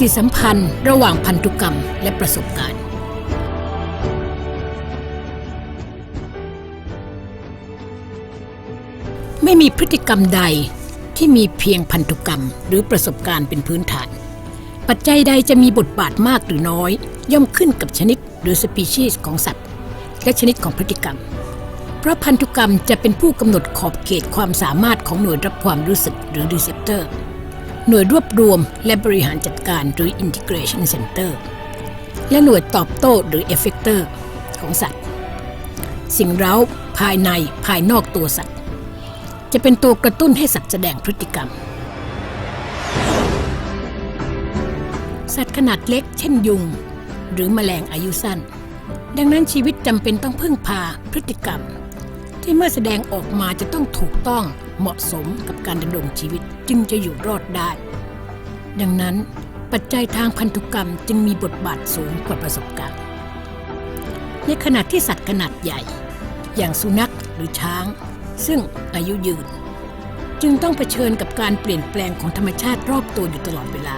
ฏิสัมพันธ์ระหว่างพันธุกรรมและประสบการณ์ ไม่มีพฤติกรรมใดที่มีเพียงพันธุกรรมหรือประสบการณ์เป็นพื้นฐาน ปัจจัยใดจะมีบทบาทมากหรือน้อย ย่อมขึ้นกับชนิดหรือสปีชีส์ของสัตว์ และชนิดของพฤติกรรม เพราะพันธุกรรมจะเป็นผู้กำหนดขอบเขตความสามารถของหน่วยรับความรู้สึกหรือรีเซพเตอร์ หน่วยรวบรวมและบริหารจัดการหรือ Integration Center และหน่วยตอบโต้หรือ Effector ของสัตว์ สิ่งเร้าภายในภายนอกตัวสัตว์ จะเป็นตัวกระตุ้นให้สัตว์แสดงพฤติกรรม สัตว์ขนาดเล็กเช่นยุง หรือแมลงอายุสั้น ดังนั้นชีวิตจำเป็นต้องพึ่งพาพฤติกรรม ที่เมื่อแสดงออกมาจะต้องถูกต้อง เหมาะสมกับการดำรงชีวิตจึงจะอยู่รอดได้ ดังนั้นปัจจัยทางพันธุกรรมจึงมีบทบาทสูงกว่าประสบการณ์ ในขณะที่สัตว์ขนาดใหญ่ อย่างสุนัขหรือช้าง ซึ่งอายุยืน จึงต้องเผชิญกับการเปลี่ยนแปลงของธรรมชาติรอบตัวอยู่ตลอดเวลา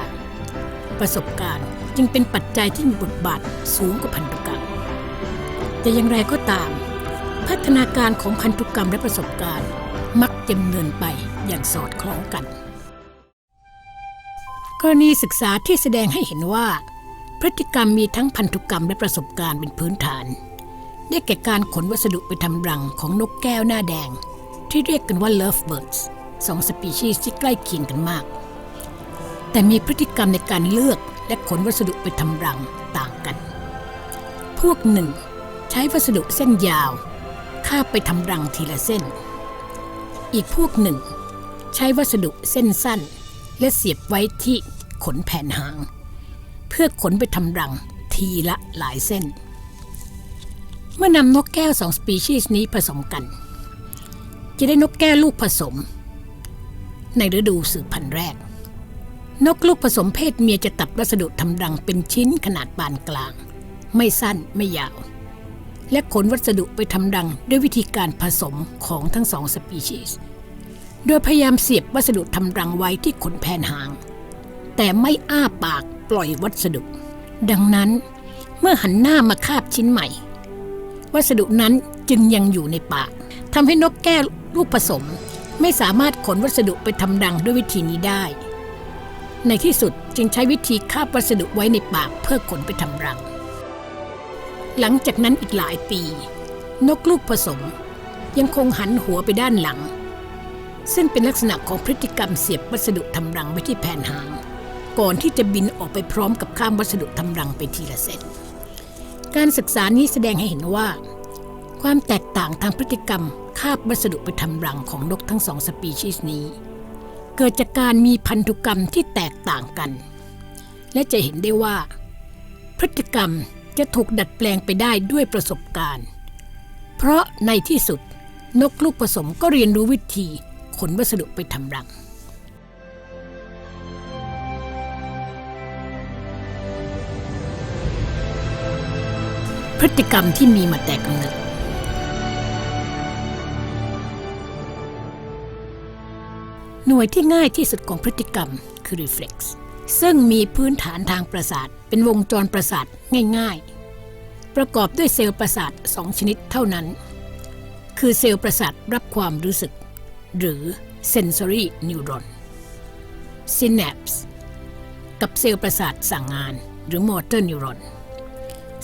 ประสบการณ์จึงเป็นปัจจัยที่มีบทบาทสูงกว่าพันธุกรรม แต่อย่างไรก็ตาม พัฒนาการของพันธุกรรมและประสบการณ์ มักจะดำเนินไปอย่างสอดคล้องกัน กรณีศึกษาที่แสดงให้เห็นว่า พฤติกรรมมีทั้งพันธุกรรมและประสบการณ์เป็นพื้นฐาน ได้แก่การขนวัสดุไปทำรังของนกแก้วหน้าแดง ที่เรียกกันว่า lovebirds สองสปีชีส์ที่ใกล้เคียงกันมาก แต่มีพฤติกรรมในการเลือกและขนวัสดุไปทำรังต่างกัน พวกหนึ่ง ใช้วัสดุเส้นยาวคาบไปทำรังทีละเส้น อีกพวกหนึ่ง ใช้วัสดุเส้นสั้น และเสียบไว้ที่ขนแผ่นหาง เพื่อขนไปทำรังทีละหลายเส้น เมื่อนำนกแก้วสองสปีชีส์นี้ผสมกัน จะได้นกแก้วลูกผสม ในฤดูสืบพันธุ์แรก นกลูกผสมเพศเมียจะตัดวัสดุทำรังเป็นชิ้นขนาดปานกลาง ไม่สั้นไม่ยาว และขนวัสดุไปทำรังด้วยวิธีการผสมของทั้งสองสปีชีส์โดยพยายามเสียบวัสดุทำรังไว้ที่ขนแผ่นหาง แต่ไม่อ้าปากปล่อยวัสดุ ดังนั้นเมื่อหันหน้ามาคาบชิ้นใหม่ วัสดุนั้นจึงยังอยู่ในปากทำให้นกแก้วลูกผสม ไม่สามารถขนวัสดุไปทำรังด้วยวิธีนี้ได้ ในที่สุดจึงใช้วิธีคาบวัสดุไว้ในปากเพื่อขนไปทำรัง หลังจากนั้นอีกหลายปี นกลูกผสม ยังคงหันหัวไปด้านหลัง ซึ่งเป็นลักษณะของพฤติกรรมเสียบวัสดุทำรังไว้ที่แผ่นหาง ก่อนที่จะบินออกไปพร้อมกับข้ามวัสดุทำรังไปทีละเส้นการศึกษานี้แสดงให้เห็นว่า ความแตกต่างทางพฤติกรรมคาบวัสดุไปทำรังของนกทั้งสองสปีชีส์นี้ เกิดจากการมีพันธุกรรมที่แตกต่างกัน และจะเห็นได้ว่า พฤติกรรม จะถูกดัดแปลงไปได้ด้วยประสบการณ์ เพราะในที่สุดนกลูกผสมก็เรียนรู้วิธี ขนวัสดุไปทำรัง พฤติกรรมที่มีมาแต่กำเนิดหน่วยที่ง่ายที่สุดของพฤติกรรมคือ reflex ซึ่งมีพื้นฐานทางประสาท เป็นวงจรประสาทง่ายๆ ประกอบด้วยเซลล์ประสาทสองชนิดเท่านั้น คือเซลล์ประสาทรับความรู้สึก หรือ sensory neuron synapse กับเซลล์ประสาทสั่งงานหรือ motor neuron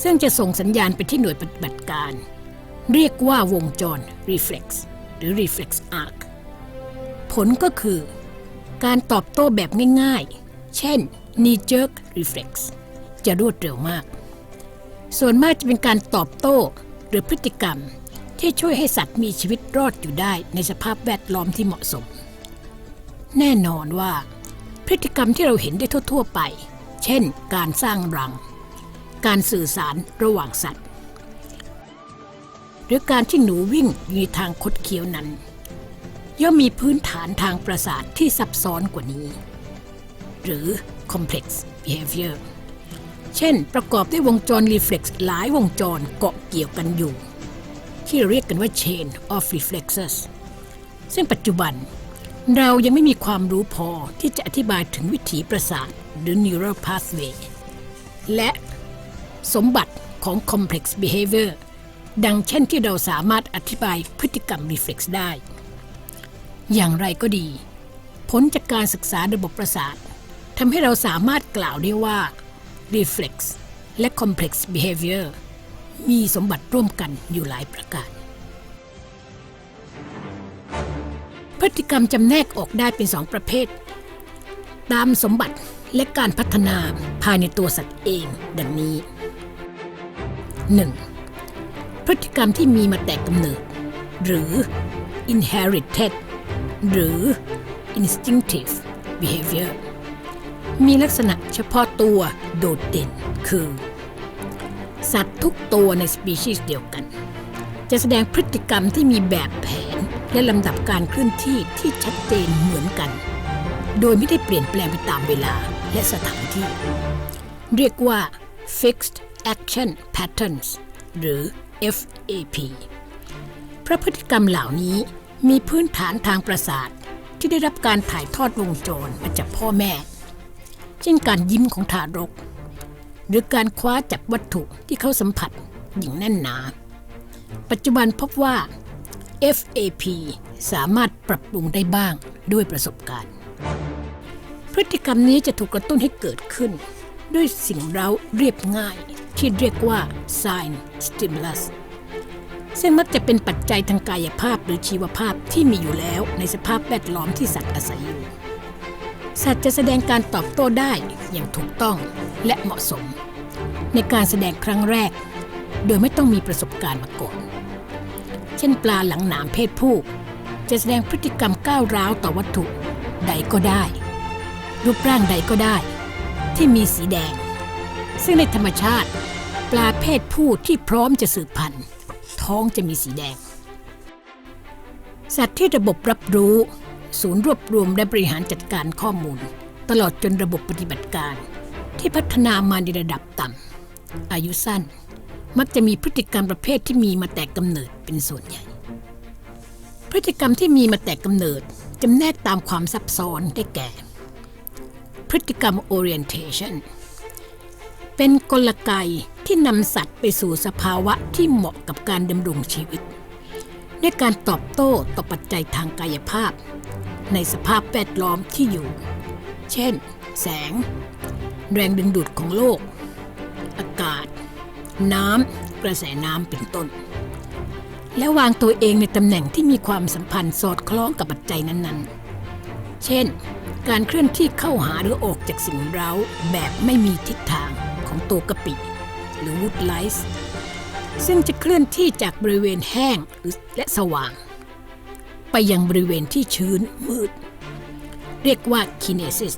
ซึ่งจะส่งสัญญาณไปที่หน่วยปฏิบัติการ เรียกว่าวงจร reflex หรือ reflex arc ผลก็คือ การตอบโต้แบบง่ายๆ เช่น knee jerk reflex จะรวดเร็วมาก ส่วนมากจะเป็นการตอบโต้หรือพฤติกรรมที่ช่วยให้สัตว์มีชีวิตรอดอยู่ได้ในสภาพแวดล้อมที่เหมาะสม แน่นอนว่า พฤติกรรมที่เราเห็นได้ทั่ว ๆ ไป เช่น การสร้างรัง การสื่อสารระหว่างสัตว์ หรือการที่หนูวิ่งอยู่ในทางคดเคี้ยวนั้น ย่อมมีพื้นฐานทางประสาทที่ซับซ้อนกว่านี้ หรือ complex behavior เช่น ประกอบด้วยวงจร reflex หลายวงจรเกาะเกี่ยวกันอยู่ ที่เรียกกันว่า chain of reflexes ซึ่งปัจจุบันเรายังไม่มีความรู้พอที่จะอธิบายถึงวิถีประสาทหรือ neural pathway และสมบัติของ complex behavior ดังเช่นที่เราสามารถอธิบายพฤติกรรม reflex ได้ อย่างไรก็ดี ผลจากการศึกษาระบบประสาท ทำให้เราสามารถกล่าวได้ว่า reflex และ complex behavior มีสมบัติร่วมกันอยู่หลายประการ พฤติกรรมจำแนกออกได้เป็นสองประเภท ตามสมบัติและการพัฒนาภายในตัวสัตว์เองดังนี้ 1. พฤติกรรมที่มีมาแต่กำเนิด หรือ inherited หรือ instinctive behavior มีลักษณะเฉพาะตัวโดดเด่นคือ สัตว์ทุกตัวในสปีชีส์เดียวกัน จะแสดงพฤติกรรมที่มีแบบแผนและลำดับการเคลื่อนที่ที่ชัดเจนเหมือนกัน โดยไม่ได้เปลี่ยนแปลงไปตามเวลาและสถานที่ เรียกว่า fixed action patterns หรือ FAP พระพฤติกรรมเหล่านี้มีพื้นฐานทางประสาทที่ได้รับการถ่ายทอดวงจรมาจากพ่อแม่ เช่นการยิ้มของทารก หรือการคว้าจับวัตถุที่เขาสัมผัสอย่างแน่นหนา ปัจจุบันพบว่า FAP สามารถปรับปรุงได้บ้างด้วยประสบการณ์ พฤติกรรมนี้จะถูกกระตุ้นให้เกิดขึ้น ด้วยสิ่งเร้าเรียบง่าย ที่เรียกว่า sign stimulus ซึ่งมักจะเป็นปัจจัยทางกายภาพหรือชีวภาพที่มีอยู่แล้วในสภาพแวดล้อมที่สัตว์อาศัยอยู่ สัตว์จะแสดงการตอบโต้ได้อย่างถูกต้องและเหมาะสม ในการแสดงครั้งแรก โดยไม่ต้องมีประสบการณ์มาก่อน เช่นปลาหลังหนามเพศผู้ จะแสดงพฤติกรรมก้าวร้าวต่อวัตถุใดก็ได้ รูปร่างใดก็ได้ ที่มีสีแดง ซึ่งในธรรมชาติ ปลาเพศผู้ที่พร้อมจะสืบพันธุ์ ท้องจะมีสีแดง สัตว์ที่ระบบรับรู้ ศูนย์รวบรวมและบริหารจัดการข้อมูล ตลอดจนระบบปฏิบัติการ ที่พัฒนามาในระดับต่ำอายุสั้น มักจะมีพฤติกรรมประเภทที่มีมาแต่กำเนิดเป็นส่วนใหญ่ พฤติกรรมที่มีมาแต่กำเนิดจำแนกตามความซับซ้อนได้แก่ พฤติกรรม orientation เป็นกลไกที่นำสัตว์ไปสู่สภาวะที่เหมาะกับการดำรงชีวิตด้วยการตอบโต้ต่อปัจจัยทางกายภาพ ในสภาพแวดล้อมที่อยู่ เช่น แสง แรงดึงดูดของโลก อากาศ น้ำ กระแสน้ำเป็นต้น และวางตัวเองในตำแหน่งที่มีความสัมพันธ์สอดคล้องกับปัจจัยนั้นๆ เช่น การเคลื่อนที่เข้าหาหรือออกจากสิ่งเร้าแบบไม่มีทิศทางของตัวกะปิ หรือวูดไลส์ซึ่งจะเคลื่อนที่จากบริเวณแห้งและสว่าง ไปยังบริเวณที่ชื้นมืด เรียกว่า kinesis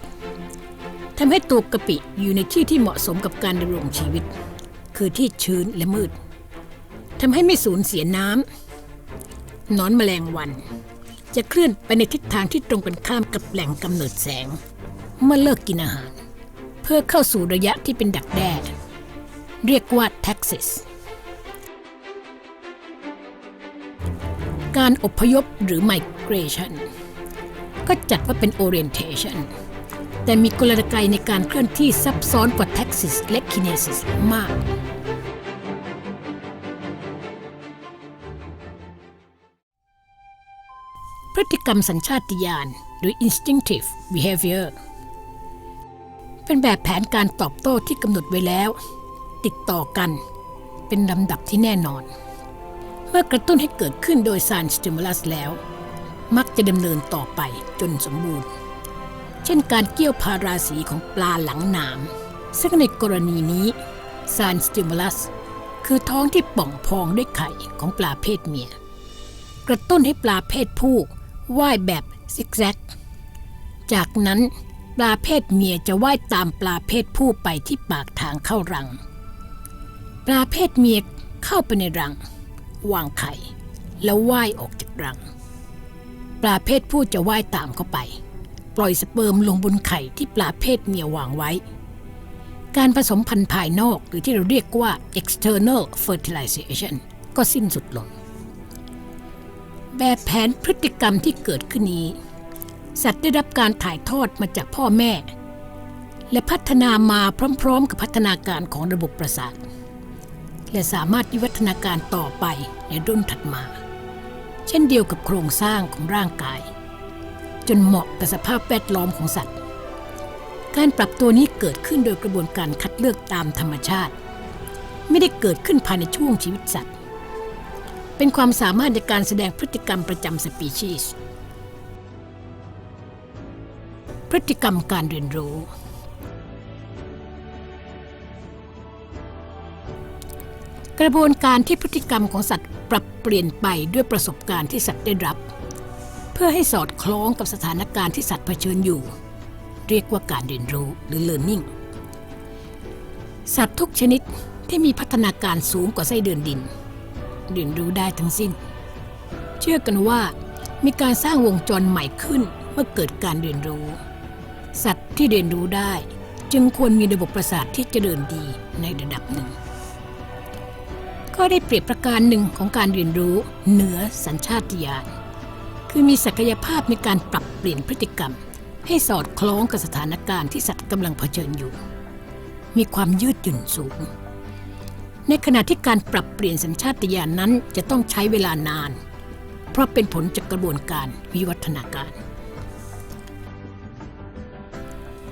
ทำให้ตัวกะปิอยู่ในที่ที่เหมาะสมกับการดำรงชีวิต คือที่ชื้นและมืดทำให้ไม่สูญเสียน้ำนอนแมลงวัน จะเคลื่อนไปในทิศทางที่ตรงกันข้ามกับแหล่งกำเนิดแสง เมื่อเลิกกินอาหาร เพื่อเข้าสู่ระยะที่เป็นดักแด้เรียกว่า taxis ก การอพยพหรือ migration ก็จัดว่าเป็น orientation แต่มีกลไกในการเคลื่อนที่ซับซ้อนกว่า taxis และ kinesis มาก พฤติกรรมสัญชาตญาณหรือ instinctive behavior เป็นแบบแผนการตอบโต้ที่กำหนดไว้แล้ว ติดต่อกัน เป็นลำดับที่แน่นอน มื่อกระตุ้นให้เกิดขึ้นโดยสารสติมูลัสแล้ว มักจะดำเนินต่อไปจนสมบูรณ์ เช่นการเกี่ยวพาราสีของปลาหลังหนาม ซึ่งในกรณีนี้สารสติมูลัสคือท้องที่ป่องพองด้วยไข่ของปลาเพศเมีย กระตุ้นให้ปลาเพศผู้ว่ายแบบซิกแซก จากนั้นปลาเพศเมียจะว่ายตามปลาเพศผู้ไปที่ปากทางเข้ารัง ปลาเพศเมียเข้าไปในรัง วางไข่ แล้วว่ายออกจากรัง ปลาเพศผู้จะว่ายตามเข้าไป ปล่อยสเปิร์มลงบนไข่ที่ปลาเพศเมียวางไว้ การผสมพันธุ์ภายนอกหรือที่เราเรียกว่า external fertilization ก็สิ้นสุดลง แบบแผนพฤติกรรมที่เกิดขึ้นนี้ สัตว์ได้รับการถ่ายทอดมาจากพ่อแม่ และพัฒนามาพร้อมๆ กับพัฒนาการของระบบประสาท และสามารถวิวัฒนาการต่อไปในรุ่นถัดมา เช่นเดียวกับโครงสร้างของร่างกาย จนเหมาะกับสภาพแวดล้อมของสัตว์ การปรับตัวนี้เกิดขึ้นโดยกระบวนการคัดเลือกตามธรรมชาติ ไม่ได้เกิดขึ้นภายในช่วงชีวิตสัตว์ เป็นความสามารถในการแสดงพฤติกรรมประจำสปีชีส์พฤติกรรมการเรียนรู้ กระบวนการที่พฤติกรรมของสัตว์ปรับเปลี่ยนไปด้วยประสบการณ์ที่สัตว์ได้รับ เพื่อให้สอดคล้องกับสถานการณ์ที่สัตว์เผชิญอยู่ เรียกว่าการเรียนรู้หรือ learning สัตว์ทุกชนิดที่มีพัฒนาการสูงกว่าไส้เดือนดิน เรียนรู้ได้ทั้งสิ้น เชื่อกันว่ามีการสร้างวงจรใหม่ขึ้นเมื่อเกิดการเรียนรู้ สัตว์ที่เรียนรู้ได้ จึงควรมีระบบประสาทที่เจริญดีในระดับหนึ่ง ก็ได้เปรียบประการหนึ่งของการเรียนรู้เหนือสัญชาตญาณคือมีศักยภาพในการปรับเปลี่ยนพฤติกรรม ให้สอดคล้องกับสถานการณ์ที่สัตว์กำลังเผชิญอยู่ มีความยืดหยุ่นสูง ในขณะที่การปรับเปลี่ยนสัญชาตญาณนั้นจะต้องใช้เวลานาน เพราะเป็นผลจากกระบวนการวิวัฒนาการ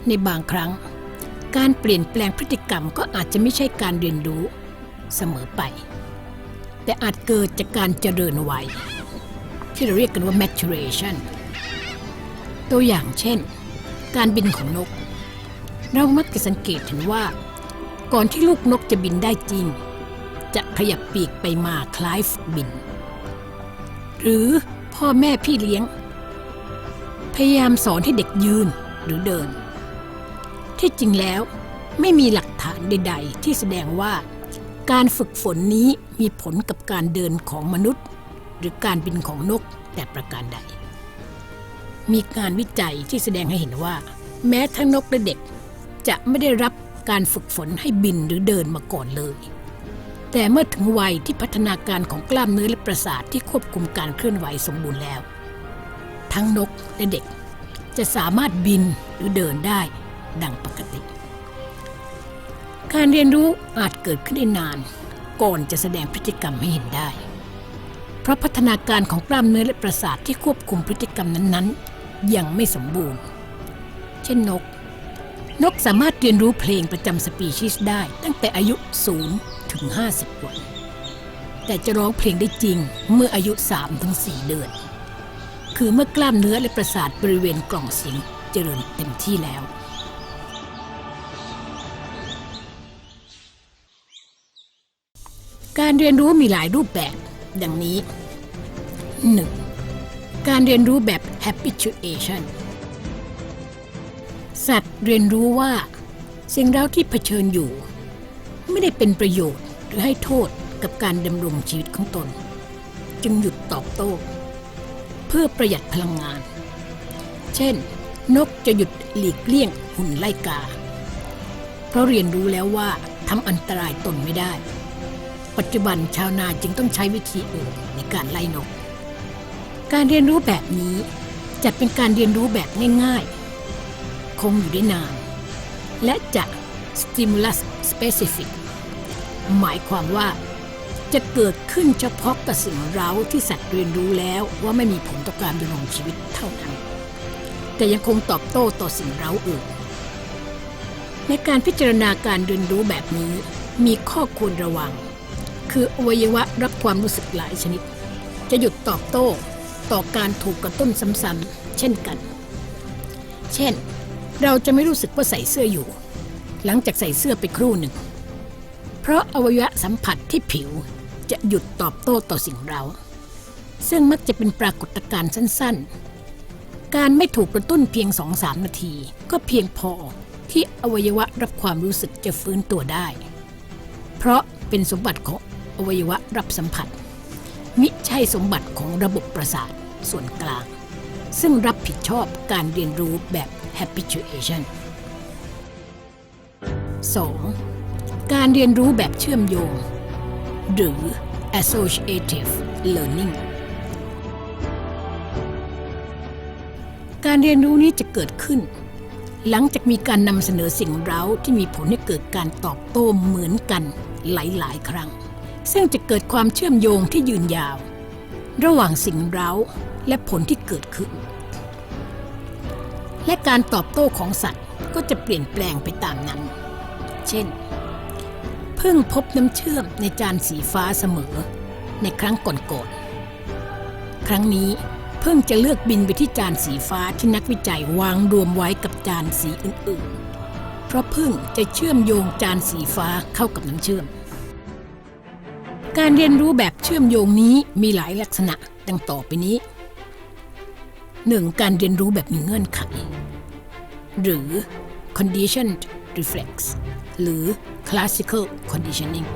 ในบางครั้ง การเปลี่ยนแปลงพฤติกรรมก็อาจจะไม่ใช่การเรียนรู้ เสมอไป แต่อาจเกิดจากการเจริญวัย ที่เราเรียกกันว่า maturation ตัวอย่างเช่น การบินของนก เรามักจะสังเกตเห็นว่า ก่อนที่ลูกนกจะบินได้จริง จะขยับปีกไปมาคล้ายฝึกบิน หรือพ่อแม่พี่เลี้ยง พยายามสอนให้เด็กยืนหรือเดิน ที่จริงแล้วไม่มีหลักฐานใด ๆ ที่แสดงว่า การฝึกฝนนี้มีผลกับการเดินของมนุษย์ หรือการบินของนกแต่ประการใด มีการวิจัยที่แสดงให้เห็นว่า แม้ทั้งนกและเด็ก จะไม่ได้รับการฝึกฝนให้บินหรือเดินมาก่อนเลย แต่เมื่อถึงวัยที่พัฒนาการของกล้ามเนื้อและประสาทที่ควบคุมการเคลื่อนไหวสมบูรณ์แล้ว ทั้งนกและเด็ก จะสามารถบินหรือเดินได้ดังปกติ การเรียนรู้อาจเกิดขึ้นได้นาน ก่อนจะแสดงพฤติกรรมให้เห็นได้ เพราะพัฒนาการของกล้ามเนื้อและประสาทที่ควบคุมพฤติกรรมนั้นๆ ยังไม่สมบูรณ์ เช่นนก นกสามารถเรียนรู้เพลงประจำสปีชีส์ได้ ตั้งแต่อายุ0ถึง50 วัน แต่จะร้องเพลงได้จริงเมื่ออายุ3ถึง4เดือน คือเมื่อกล้ามเนื้อและประสาทบริเวณกล่องเสียงเจริญเต็มที่แล้ว การเรียนรู้มีหลายรูปแบบ ดังนี้ 1. การเรียนรู้แบบ habituation สัตว์เรียนรู้ว่า สิ่งเร้าที่เผชิญอยู่ ไม่ได้เป็นประโยชน์หรือให้โทษกับการดำรงชีวิตของตน จึงหยุดตอบโต้ เพื่อประหยัดพลังงาน เช่น นกจะหยุดหลีกเลี่ยงหุ่นไล่กา เพราะเรียนรู้แล้วว่าทำอันตรายตนไม่ได้ ปัจจุบันชาวนาจึงต้องใช้วิธีอื่นในการไล่นก การเรียนรู้แบบนี้จะเป็นการเรียนรู้แบบง่ายๆ คงอยู่ได้นาน และจะ stimulus specific หมายความว่าจะเกิดขึ้นเฉพาะกับสิ่งเร้าที่สัตว์เรียนรู้แล้วว่าไม่มีผลต่อการดำรงชีวิตเท่านั้น แต่ยังคงตอบโต้ต่อสิ่งเร้าอื่น ในการพิจารณาการเรียนรู้แบบนี้มีข้อควรระวัง คืออวัยวะรับความรู้สึกหลายชนิด จะหยุดตอบโต้ต่อการถูกกระตุ้นซ้ำๆเช่นกัน เช่น เราจะไม่รู้สึกว่าใส่เสื้ออยู่ หลังจากใส่เสื้อไปครู่หนึ่ง เพราะอวัยวะสัมผัสที่ผิวจะหยุดตอบโต้ต่อสิ่งเรา ซึ่งมักจะเป็นปรากฏการณ์สั้นๆ การไม่ถูกกระตุ้นเพียง2-3นาที ก็เพียงพอที่อวัยวะรับความรู้สึกจะฟื้นตัวได้ เพราะเป็นสมบัติของ อวัยวะรับสัมผัส มิใช่สมบัติของระบบประสาทส่วนกลาง ซึ่งรับผิดชอบการเรียนรู้แบบ habituation 2. การเรียนรู้แบบเชื่อมโยง หรือ associative learning การเรียนรู้นี้จะเกิดขึ้น หลังจากมีการนำเสนอสิ่งเร้าที่มีผลให้เกิดการตอบโต้เหมือนกันหลาย ๆ ครั้ง ซึ่งจะเกิดความเชื่อมโยงที่ยืนยาว ระหว่างสิ่งเร้าและผลที่เกิดขึ้น และการตอบโต้ของสัตว์ก็จะเปลี่ยนแปลงไปตามนั้น เช่น เพิ่งพบน้ำเชื่อมในจานสีฟ้าเสมอ ในครั้งก่อนๆครั้งนี้เพิ่งจะเลือกบินไปที่จานสีฟ้าที่นักวิจัยวางรวมไว้กับจานสีอื่นๆ เพราะพึ่งจะเชื่อมโยงจานสีฟ้าเข้ากับน้ำเชื่อม การเรียนรู้แบบเชื่อมโยงนี้มีหลายลักษณะดังต่อไปนี้ 1. การเรียนรู้แบบมีเงื่อนไข หรือ conditioned reflex หรือ classical conditioning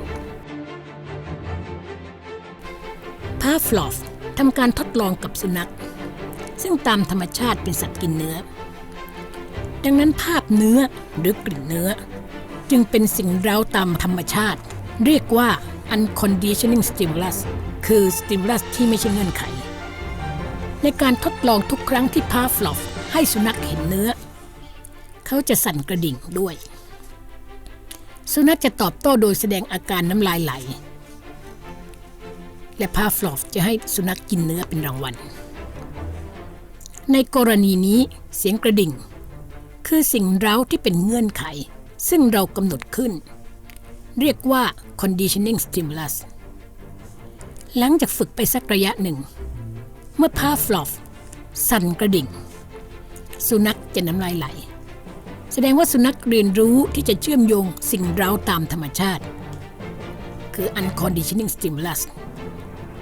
Pavlov ทำการทดลองกับสุนัข ซึ่งตามธรรมชาติเป็นสัตว์กินเนื้อ ดังนั้นภาพเนื้อหรือกลิ่นเนื้อ จึงเป็นสิ่งเร้าตามธรรมชาติ เรียกว่า unconditioning stimulus คือ stimulus ที่ไม่ใช่เงื่อนไข ในการทดลองทุกครั้งที่พาฟลอฟให้สุนัขเห็นเนื้อ เขาจะสั่นกระดิ่งด้วย สุนัขจะตอบโต้โดยแสดงอาการน้ำลายไหล และพาฟลอฟจะให้สุนัขกินเนื้อเป็นรางวัล ในกรณีนี้เสียงกระดิ่ง คือสิ่งเร้าที่เป็นเงื่อนไข ซึ่งเรากำหนดขึ้น เรียกว่า conditioning stimulus หลังจากฝึกไปสักระยะหนึ่ง เมื่อพาฟลอฟสั่นกระดิ่ง สุนัขจะน้ำลายไหล แสดงว่าสุนัขเรียนรู้ที่จะเชื่อมโยงสิ่งเร้าตามธรรมชาติ คือ unconditioning stimulus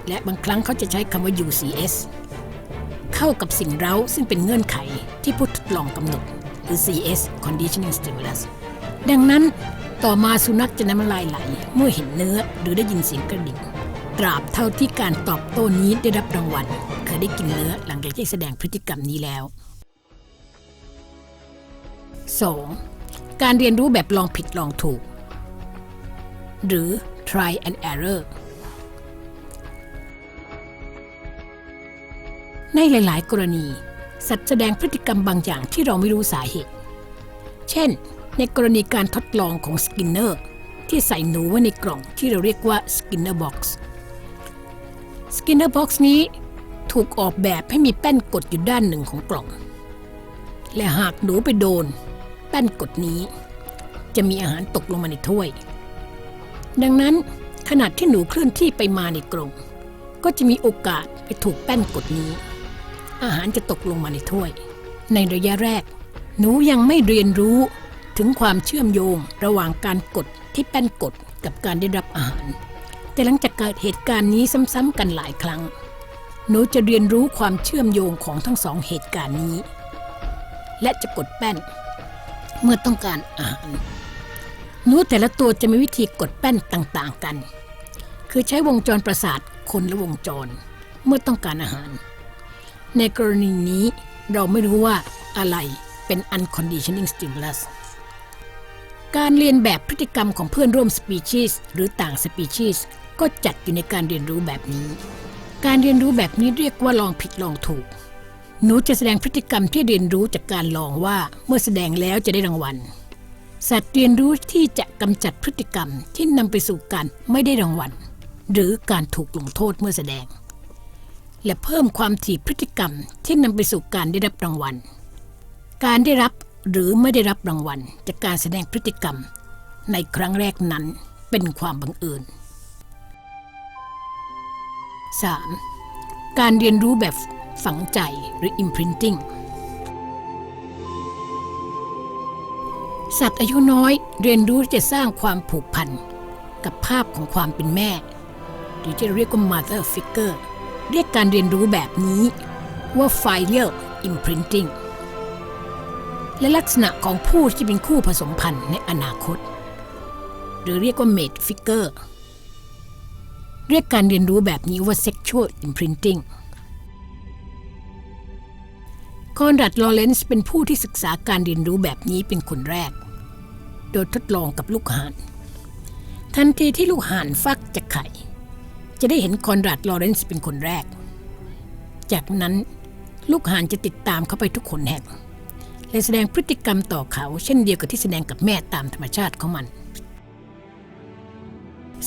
และบางครั้งเขาจะใช้คำว่า UCS เข้ากับสิ่งเร้าซึ่งเป็นเงื่อนไขที่ผู้ทดลองกำหนด หรือ CS conditioning stimulus ดังนั้น ต่อมาสุนัขจะน้ำลายไหล เมื่อเห็นเนื้อหรือได้ยินเสียงกระดิ่งตราบเท่าที่การตอบโต้นี้ได้รับรางวัลเคยได้กินเนื้อหลังจากที่แสดงพฤติกรรมนี้แล้ว 2. การเรียนรู้แบบลองผิดลองถูก หรือ try and error ในหลาย ๆ กรณี สัตว์แสดงพฤติกรรมบางอย่างที่เราไม่รู้สาเหตุ เช่น ในกรณีการทดลองของสกินเนอร์ที่ใส่หนูไว้ในกล่องที่เราเรียกว่า Skinner Box Skinner Box นี้ถูกออกแบบให้มีแป้นกดอยู่ด้านหนึ่งของกล่อง และหากหนูไปโดน แป้นกดนี้ จะมีอาหารตกลงมาในถ้วย ดังนั้นขณะที่หนูเคลื่อนที่ไปมาในกรงก็จะมีโอกาสไปถูกแป้นกดนี้ อาหารจะตกลงมาในถ้วย ในระยะแรก หนูยังไม่เรียนรู้ ถึงความเชื่อมโยงระหว่างการกดที่แป้นกดกับการได้รับอาหาร แต่หลังจากเกิดเหตุการณ์นี้ซ้ำๆกันหลายครั้ง หนูจะเรียนรู้ความเชื่อมโยงของทั้งสองเหตุการณ์นี้ และจะกดแป้น เมื่อต้องการอาหาร หนูแต่ละตัวจะมีวิธีกดแป้นต่างๆกัน คือใช้วงจรประสาทคนละวงจร เมื่อต้องการอาหาร ในกรณีนี้เราไม่รู้ว่าอะไรเป็น unconditioning stimulus การเรียนแบบพฤติกรรมของเพื่อนร่วมสปีชีส์หรือต่างสปีชีส์ก็จัดอยู่ในการเรียนรู้แบบนี้ การเรียนรู้แบบนี้เรียกว่าลองผิดลองถูก หนูจะแสดงพฤติกรรมที่เรียนรู้จากการลองว่าเมื่อแสดงแล้วจะได้รางวัล สัตว์เรียนรู้ที่จะกำจัดพฤติกรรมที่นำไปสู่การไม่ได้รางวัล หรือการถูกลงโทษเมื่อแสดง และเพิ่มความถี่พฤติกรรมที่นำไปสู่การได้รับรางวัล การได้รับ หรือไม่ได้รับรางวัลจากการแสดงพฤติกรรม ในครั้งแรกนั้นเป็นความบังเอิญ 3. การเรียนรู้แบบฝังใจหรือ imprinting สัตว์อายุน้อยเรียนรู้จะสร้างความผูกพัน กับภาพของความเป็นแม่ หรือที่เรียกว่า mother figure เรียกการเรียนรู้แบบนี้ว่า filial imprinting และลักษณะของผู้ที่เป็นคู่ผสมพันธุ์ในอนาคต หรือเรียกว่า mate figure เรียกการเรียนรู้แบบนี้ว่า sexual imprinting คอนรัดลอเรนซ์เป็นผู้ที่ศึกษาการเรียนรู้แบบนี้เป็นคนแรก โดยทดลองกับลูกห่าน ทันทีที่ลูกห่านฟักจากไข่ จะได้เห็นคอนรัดลอเรนซ์เป็นคนแรก จากนั้นลูกห่านจะติดตามเขาไปทุกคนแห่ง และและแสดงพฤติกรรมต่อเขา เช่นเดียวกับที่แสดงกับแม่ตามธรรมชาติของมัน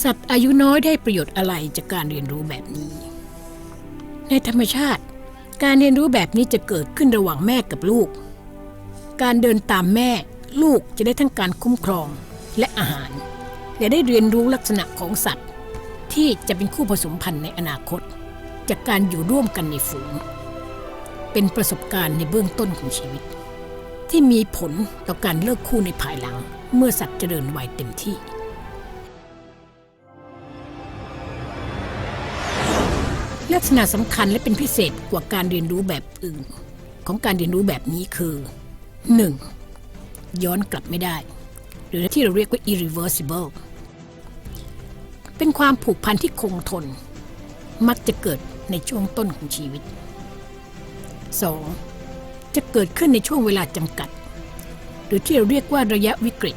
สัตว์อายุน้อยได้ประโยชน์อะไรจากการเรียนรู้แบบนี้ ในธรรมชาติ การเรียนรู้แบบนี้จะเกิดขึ้นระหว่างแม่กับลูก การเดินตามแม่ ลูกจะได้ทั้งการคุ้มครองและอาหาร และได้เรียนรู้ลักษณะของสัตว์ ที่จะเป็นคู่ผสมพันธุ์ในอนาคต จากการอยู่ร่วมกันในฝูง เป็นประสบการณ์ในเบื้องต้นของชีวิต ที่มีผลต่อการเลิกคู่ในภายหลัง เมื่อสัตว์เจริญวัยเต็มที่ ลักษณะสำคัญและเป็นพิเศษกว่าการเรียนรู้แบบอื่น ของการเรียนรู้แบบนี้คือ 1. ย้อนกลับไม่ได้ หรือที่เราเรียกว่า irreversible เป็นความผูกพันที่คงทน มักจะเกิดในช่วงต้นของชีวิต 2. จะเกิดขึ้นในช่วงเวลาจำกัด หรือที่เราเรียกว่าระยะวิกฤต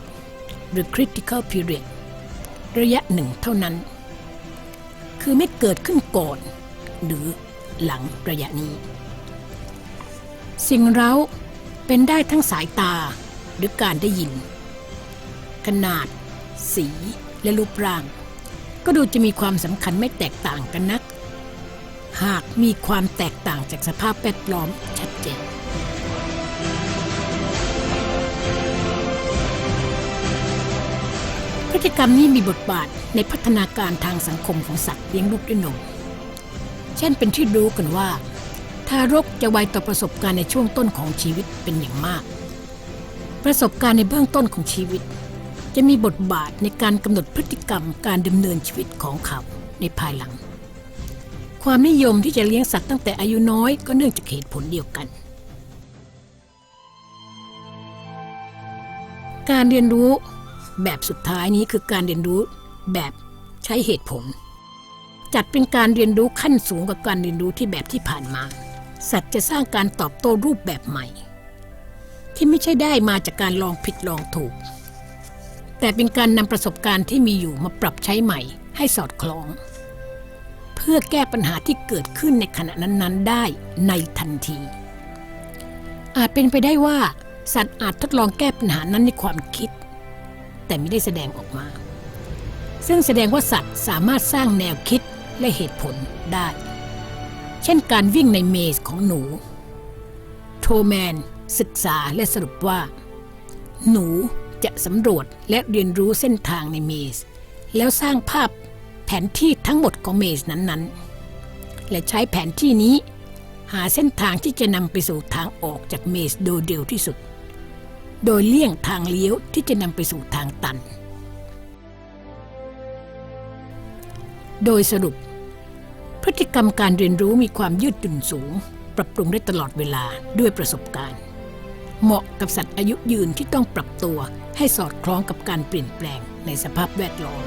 หรือ critical period ระยะหนึ่งเท่านั้น คือไม่เกิดขึ้นก่อน หรือหลังระยะนี้ สิ่งเราเป็นได้ทั้งสายตาหรือการได้ยิน ขนาด สีและรูปร่าง ก็ดูจะมีความสำคัญไม่แตกต่างกันนัก หากมีความแตกต่างจากสภาพแวดล้อมชัดเจน พฤติกรรมนี้มีบทบาทในพัฒนาการทางสังคมของสัตว์เลี้ยงลูกด้วยนม เช่นเป็นที่รู้กันว่า ทารกจะไวต่อประสบการณ์ในช่วงต้นของชีวิตเป็นอย่างมาก ประสบการณ์ในเบื้องต้นของชีวิต จะมีบทบาทในการกำหนดพฤติกรรมการดำเนินชีวิตของเขาในภายหลัง ความนิยมที่จะเลี้ยงสัตว์ตั้งแต่อายุน้อยก็เนื่องจากเหตุผลเดียวกันการเรียนรู้ แบบสุดท้ายนี้คือการเรียนรู้แบบใช้เหตุผล จัดเป็นการเรียนรู้ขั้นสูงกว่าการเรียนรู้ที่แบบที่ผ่านมา สัตว์จะสร้างการตอบโต้รูปแบบใหม่ ที่ไม่ใช่ได้มาจากการลองผิดลองถูก แต่เป็นการนำประสบการณ์ที่มีอยู่มาปรับใช้ใหม่ ให้สอดคล้อง เพื่อแก้ปัญหาที่เกิดขึ้นในขณะนั้นๆ ได้ในทันที อาจเป็นไปได้ว่าสัตว์อาจทดลองแก้ปัญหานั้นในความคิด แต่ไม่ได้แสดงออกมา ซึ่งแสดงว่าสัตว์สามารถสร้างแนวคิดและเหตุผลได้ เช่นการวิ่งในเมซของหนู โทแมน ศึกษาและสรุปว่า หนูจะสำรวจและเรียนรู้เส้นทางในเมซแล้วสร้างภาพแผนที่ทั้งหมดของเมซนั้นๆ และใช้แผนที่นี้ หาเส้นทางที่จะนำไปสู่ทางออกจากเมซโดยเร็วที่สุด โดยเลี่ยงทางเลี้ยวที่จะนำไปสู่ทางตัน โดยสรุป พฤติกรรมการเรียนรู้มีความยืดหยุ่นสูง ปรับปรุงได้ตลอดเวลาด้วยประสบการณ์ เหมาะกับสัตว์อายุยืนที่ต้องปรับตัวให้สอดคล้องกับการเปลี่ยนแปลงในสภาพแวดล้อม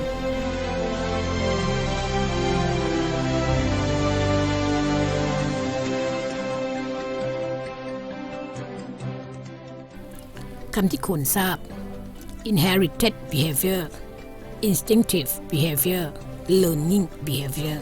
คำที่ควรทราบ inherited behavior instinctive behavior learning behavior